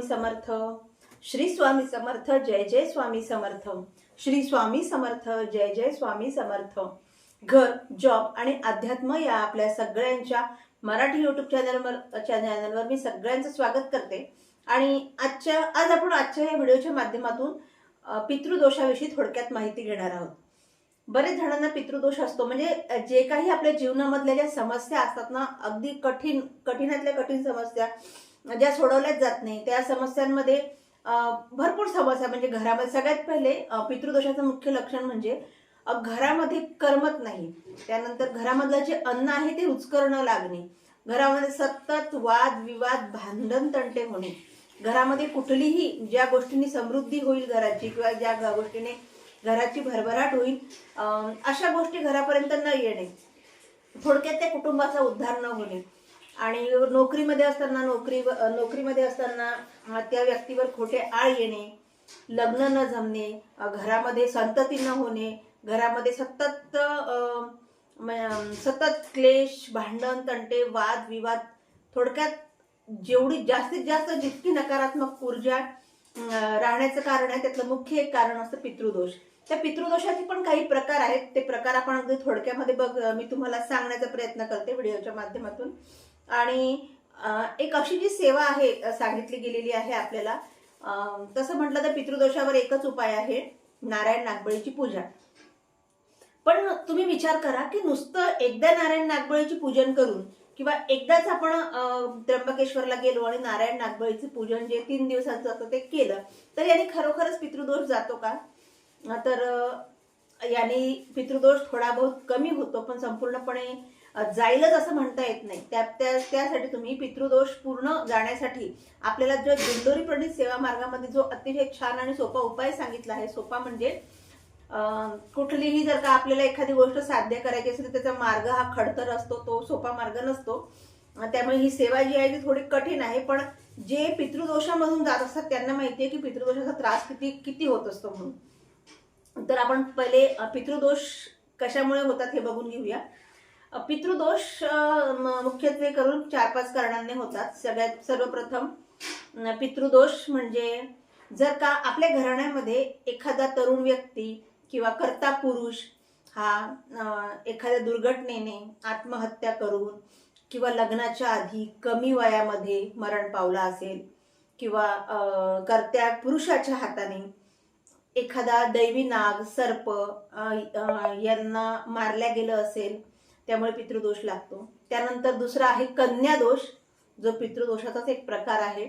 समर्थ. श्री स्वामी समर्थ जय जय स्वामी समर्थ. श्री स्वामी समर्थ जय जय स्वामी समर्थ. घर जॉब आणि अध्यात्म या आपल्या सगळ्यांच्या मराठी युट्यूब चॅनलवर चॅनलवर मी सगळ्यांचं स्वागत करते. आणि आजच्या आज आपण आजच्या या व्हिडिओच्या माध्यमातून पितृदोषाविषयी थोडक्यात माहिती घेणार आहोत. बरेच जणांना पितृदोष असतो. म्हणजे जे काही आपल्या जीवनामधल्या ज्या समस्या असतात ना अगदी कठीण कठीणातल्या कठीण समस्या ज्या सोडवल्याच जात नाही त्या समस्यांमध्ये भरपूर समस्या म्हणजे घरामध्ये सगळ्यात पहिले पितृदोषाचं मुख्य लक्षण म्हणजे घरामध्ये करमत नाही. त्यानंतर घरामधलं जे अन्न आहे ते रुचकर न लागणे. घरामध्ये सतत वाद विवाद भांडण तंटे होणे घरामध्ये कुठलीही ज्या गोष्टींनी समृद्धी होईल घराची किंवा ज्या गोष्टीने घराची भरभराट होईल अशा गोष्टी घरापर्यंत न येणे. थोडक्यात त्या कुटुंबाचा उद्धार न होणे. आणि नोकरीमध्ये असताना नोकरी नोकरीमध्ये असताना त्या व्यक्तीवर खोटे आळ येणे लग्न न जमणे घरामध्ये संतती न होणे घरामध्ये सतत सतत क्लेश भांडण तंटे वाद विवाद थोडक्यात जेवढी जास्तीत जास्त जितकी नकारात्मक ऊर्जा राहण्याचं कारण आहे त्यातलं मुख्य एक कारण असतं पितृदोष. त्या पितृदोषाचे पण काही प्रकार आहेत ते प्रकार आपण अगदी थोडक्यामध्ये बघ मी तुम्हाला सांगण्याचा प्रयत्न करते व्हिडिओच्या माध्यमातून. आणि एक अशी जी सेवा आहे सांगितली गेलेली आहे आपल्याला तसं म्हटलं तर पितृदोषावर एकच उपाय आहे नारायण नागबळीची पूजा. पण तुम्ही विचार करा की नुसतं एकदा नारायण नागबळीची पूजन करून किंवा एकदाच आपण त्र्यंबकेश्वरला गेलो आणि नारायण नागबळीचं पूजन जे तीन दिवसाचं असतं ते केलं तर याने खरोखरच पितृदोष जातो का? तर याने पितृदोष थोडा बहुत कमी होतो पण संपूर्णपणे जाईलच असं म्हणता येत नाही. त्या त्या त्यासाठी तुम्ही पितृदोष पूर्ण जाण्यासाठी आपल्याला जो दिंडोरी प्रणित सेवा मार्गामध्ये जो अतिशय छान आणि सोपा उपाय सांगितला आहे सोपा म्हणजे कुठलीही जर का आपल्याला एखादी गोष्ट साध्य करायची असेल तर त्याचा मार्ग हा खडतर असतो तो सोपा मार्ग नसतो. त्यामुळे ही सेवा जी आहे ती थोडी कठीण आहे पण जे पितृदोषामधून जात असतात त्यांना माहिती आहे की पितृदोषाचा त्रास किती किती होत असतो म्हणून. तर आपण पहिले पितृदोष कशामुळे होतात हे बघून घेऊया. पितृदोष म- मुख्यत्वे करून चार पाच कारणांनी होतात. सगळ्यात सर्वप्रथम पितृदोष म्हणजे जर का आपल्या घराण्यामध्ये एखादा तरुण व्यक्ती किंवा कर्ता पुरुष हा एखाद्या दुर्घटनेने आत्महत्या करून किंवा लग्नाच्या आधी कमी वयामध्ये मरण पावला असेल किंवा कर्त्या पुरुषाच्या हाताने एखादा दैवी नाग सर्प यांना मारल्या गेलं असेल त्यामुळे पितृदोष लागतो. त्यानंतर दुसरा आहे कन्यादोष जो पितृदोषाचाच एक प्रकार आहे.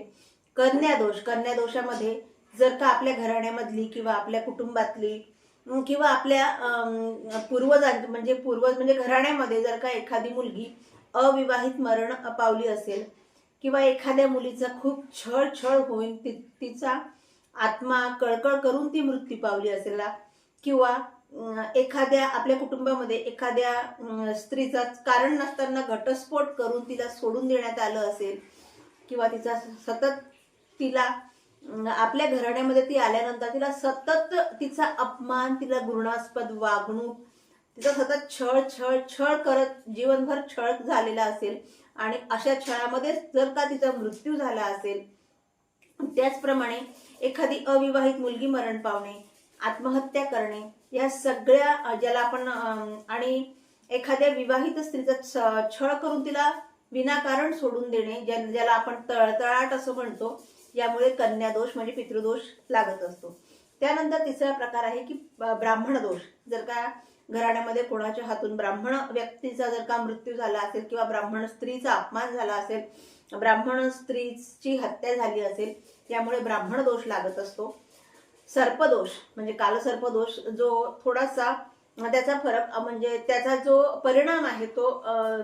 कन्यादोष कन्यादोषामध्ये जर का आपल्या घराण्यामधली किंवा आपल्या कुटुंबातली किंवा आपल्या पूर्वजां म्हणजे पूर्वज म्हणजे घराण्यामध्ये जर का एखादी मुलगी अविवाहित मरण पावली असेल किंवा एखाद्या मुलीचा खूप छळ छळ होईल ति तिचा आत्मा कळकळ करून ती मृत्यू पावली असेल किंवा एखाद्या आपल्या कुटुंबामध्ये एखाद्या स्त्रीचा कारण नसताना घटस्फोट करून तिला सोडून देण्यात आलं असेल किंवा तिचा सतत तिला आपल्या घराण्यामध्ये ती आल्यानंतर तिला सतत तिचा अपमान तिला घृणास्पद वागणूक तिचा सतत छळ छळ छळ करत जीवनभर छळ झालेला असेल आणि अशा छळामध्ये जर का तिचा मृत्यू झाला असेल त्याचप्रमाणे एखादी अविवाहित मुलगी मरण पावणे आत्महत्या करणे या सगळ्या ज्याला आपण आणि एखाद्या विवाहित स्त्रीचा छ- छळ करून तिला विनाकारण सोडून देणे ज्या- ज्याला आपण तळतळाट असं म्हणतो यामुळे कन्यादोष म्हणजे पितृदोष लागत असतो. त्यानंतर तिसरा प्रकार आहे की ब- ब्राह्मण दोष. जर का घराण्यामध्ये कोणाच्या हातून ब्राह्मण व्यक्तीचा जर का मृत्यू झाला असेल किंवा ब्राह्मण स्त्रीचा अपमान झाला असेल ब्राह्मण स्त्रीची हत्या झाली असेल यामुळे ब्राह्मण दोष लागत असतो. सर्पदोष म्हणजे कालसर्पदोष जो थोडासा त्याचा फरक म्हणजे त्याचा जो परिणाम आहे तो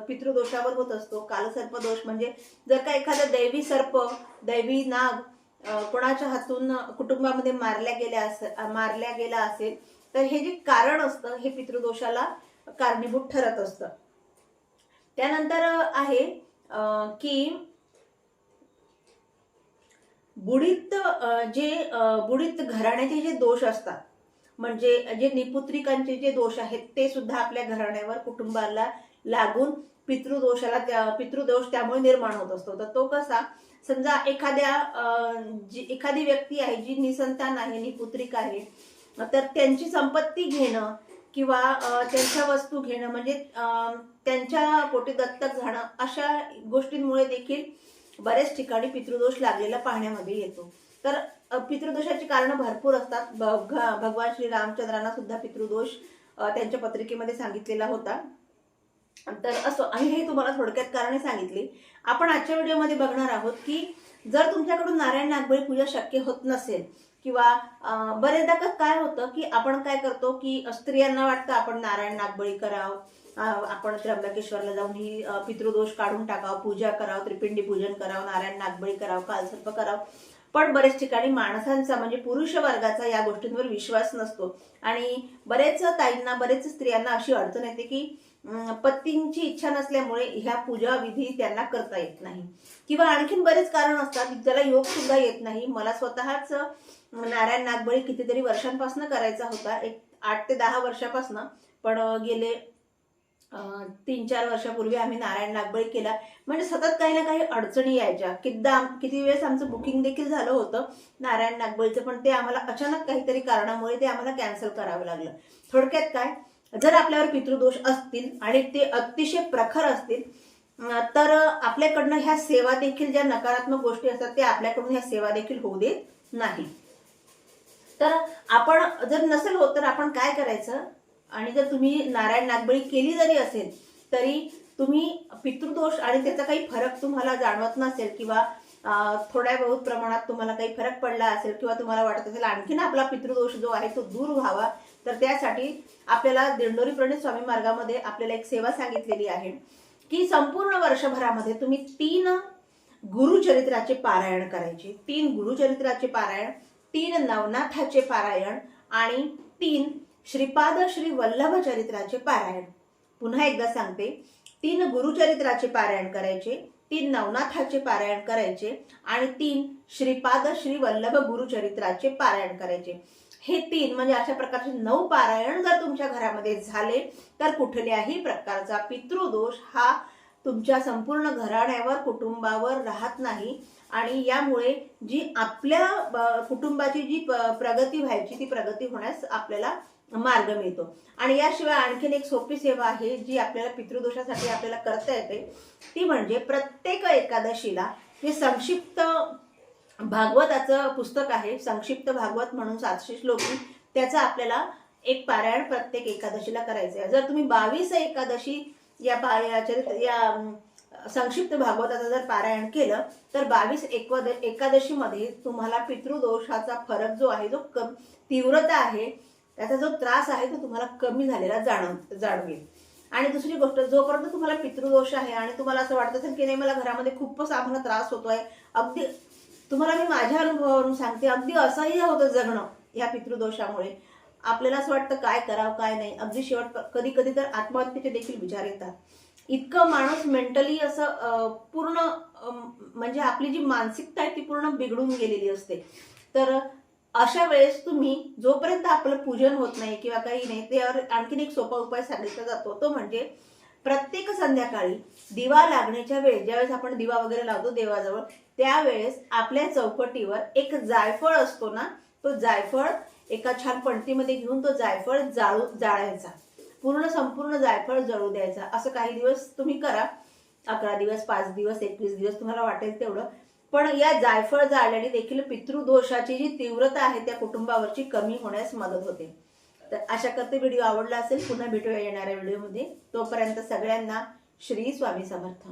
पितृदोषावर होत असतो. कालसर्पदोष म्हणजे जर का एखादा दैवी सर्प दैवी नाग कोणाच्या हातून कुटुंबामध्ये मारल्या गेल्या अस मारल्या गेला असेल तर हे जे कारण असतं हे पितृदोषाला कारणीभूत ठरत असतं. त्यानंतर आहे की बुडीत जे अं, बुडीत घराण्याचे जे दोष असतात म्हणजे जे निपुत्रिकांचे जे दोष आहेत ते सुद्धा आपल्या घराण्यावर कुटुंबाला लागून पितृदोषाला त्या- पितृदोष त्यामुळे निर्माण होत असतो. तर तो कसा समजा एखाद्या जी एखादी व्यक्ती आहे जी निसंतान आहे निपुत्रिक आहे तर त्यांची संपत्ती घेणं किंवा त्यांच्या वस्तू घेणं म्हणजे त्यांच्या पोटी दत्तक जाणं अशा गोष्टींमुळे देखील बऱ्याच ठिकाणी पितृदोष लागलेला पाहण्यामध्ये येतो. तर पितृदोषाची कारणं भरपूर असतात. भग- भगवान श्री रामचंद्रांना सुद्धा पितृदोष त्यांच्या पत्रिकेमध्ये सांगितलेला होता. तर असं आणि हे तुम्हाला थोडक्यात कारणे सांगितली. आपण आजच्या व्हिडिओमध्ये बघणार आहोत की जर तुमच्याकडून नारायण नागबळी पूजा शक्य होत नसेल किंवा बरेचदा काय होतं की आपण काय करतो की स्त्रियांना वाटतं आपण नारायण नागबळी करावं. आपण त्र्यंबकेश्वरला जाऊन ही पितृदोष काढून टाकावं पूजा करावं त्रिपिंडी पूजन करावं नारायण नागबळी करावं कालसर्प करावं. पण बरेच ठिकाणी माणसांचा म्हणजे पुरुष वर्गाचा या गोष्टींवर विश्वास नसतो. आणि बरेच ताईंना बरेच स्त्रियांना अशी अडचण येते की अं, पत्नींची इच्छा नसल्यामुळे ह्या पूजा विधी त्यांना करता येत नाही. किंवा आणखीन बरेच कारण असतात ज्याला योग सुद्धा येत नाही. मला स्वतःच नारायण नागबळी कितीतरी वर्षांपासून करायचा होता. एक आठ ते दहा वर्षापासून. पण गेले तीन चार वर्षापूर्वी आम्ही नारायण नागबळी केला. म्हणजे सतत काही ना काही अडचणी यायच्या. किद्दा किती वेळेस आमचं बुकिंग देखील झालं होतं नारायण नागबळीचं पण ते आम्हाला अचानक काहीतरी कारणामुळे ते आम्हाला कॅन्सल करावं लागलं. थोडक्यात काय? जर आपल्यावर पितृदोष असतील आणि ते अतिशय प्रखर असतील तर आपल्याकडनं ह्या सेवा देखील ज्या नकारात्मक गोष्टी असतात त्या आपल्याकडून ह्या सेवा देखील होऊ देत नाही तर आपण जर नसेल होत तर आपण काय करायचं? आणि जर तुम्ही नारायण नागबळी केली जरी असेल तरी तुम्ही पितृदोष आणि त्याचा काही फरक तुम्हाला जाणवत नसेल किंवा थोड्या बहुत प्रमाणात तुम्हाला काही फरक पडला असेल किंवा तुम्हाला वाटत असेल आणखीन आपला पितृदोष जो आहे तो दूर व्हावा तर त्यासाठी आपल्याला दिंडोरी प्रणित स्वामी मार्गामध्ये आपल्याला एक सेवा सांगितलेली आहे की संपूर्ण वर्षभरामध्ये तुम्ही तीन गुरुचरित्राचे पारायण करायचे. तीन गुरुचरित्राचे पारायण तीन नवनाथाचे पारायण आणि तीन श्रीपाद श्री वल्लभ चरित्राचे पारायण. पुन्हा एकदा सांगते तीन गुरुचरित्राचे पारायण करायचे तीन नवनाथाचे पारायण करायचे आणि तीन श्रीपाद श्री वल्लभ गुरुचरित्राचे पारायण करायचे. हे तीन म्हणजे अशा प्रकारचे नऊ पारायण जर तुमच्या घरामध्ये झाले तर कुठल्याही प्रकारचा पितृदोष हा तुमच्या संपूर्ण घराण्यावर कुटुंबावर राहत नाही. आणि यामुळे जी आपल्या ब- कुटुंबाची जी प्रगती व्हायची ती प्रगती होण्यास आपल्याला मार्ग मिळतो. आणि याशिवाय आणखीन एक सोपी सेवा आहे जी आपल्याला पितृदोषासाठी आपल्याला करता येते ती म्हणजे प्रत्येक एकादशीला हे संक्षिप्त भागवताचं पुस्तक आहे. संक्षिप्त भागवत म्हणून सातशे श्लोकी त्याचं आपल्याला एक पारायण प्रत्येक एकादशीला करायचं आहे. जर तुम्ही बावीस एकादशी या पा या चरित्र या संक्षिप्त भागवताचं जर पारायण केलं तर बावीस एकवद एकादशीमध्ये तुम्हाला पितृदोषाचा फरक जो आहे जो क तीव्रता आहे त्याचा जो त्रास आहे तो तुम्हाला कमी झालेला जाणव जाणवेल. आणि दुसरी गोष्ट जोपर्यंत तुम्हाला पितृदोष आहे आणि तुम्हाला असं वाटत असेल की नाही मला घरामध्ये खूपच आम्हाला त्रास होतो आहे अगदी तुम्हाला मी माझ्या अनुभवावरून सांगते अगदी असह्य होतं जगणं या पितृदोषामुळे. आपल्याला असं वाटतं काय करावं काय नाही. अगदी शेवट कधी कधी तर आत्महत्येचे देखील विचार येतात. इतकं माणूस मेंटली असं पूर्ण म्हणजे आपली जी मानसिकता आहे ती पूर्ण बिघडून गेलेली असते. तर अशा वेळेस तुम्ही जोपर्यंत आपलं पूजन होत नाही किंवा काही नाही त्यावर आणखीन एक सोपा उपाय सांगितला जातो. तो म्हणजे प्रत्येक संध्याकाळी दिवा लागण्याच्या वेळेस ज्यावेळेस आपण दिवा वगैरे लावतो देवाजवळ त्यावेळेस आपल्या चौकटीवर एक जायफळ असतो ना तो जायफळ एका छान पणतीमध्ये घेऊन तो जायफळ जाळू जाळायचा. पूर्ण संपूर्ण जायफळ जळू द्यायचा. असं काही दिवस तुम्ही करा. अकरा दिवस पाच दिवस एकवीस दिवस तुम्हाला वाटेल तेवढं. पण या जायफळ जाळल्याने देखील पितृदोषाची जी तीव्रता आहे त्या कुटुंबावरची कमी होण्यास मदत होते. तर अशा करते व्हिडिओ आवडला असेल पुन्हा भेटूया येणाऱ्या व्हिडिओमध्ये तोपर्यंत सगळ्यांना श्री स्वामी समर्थ.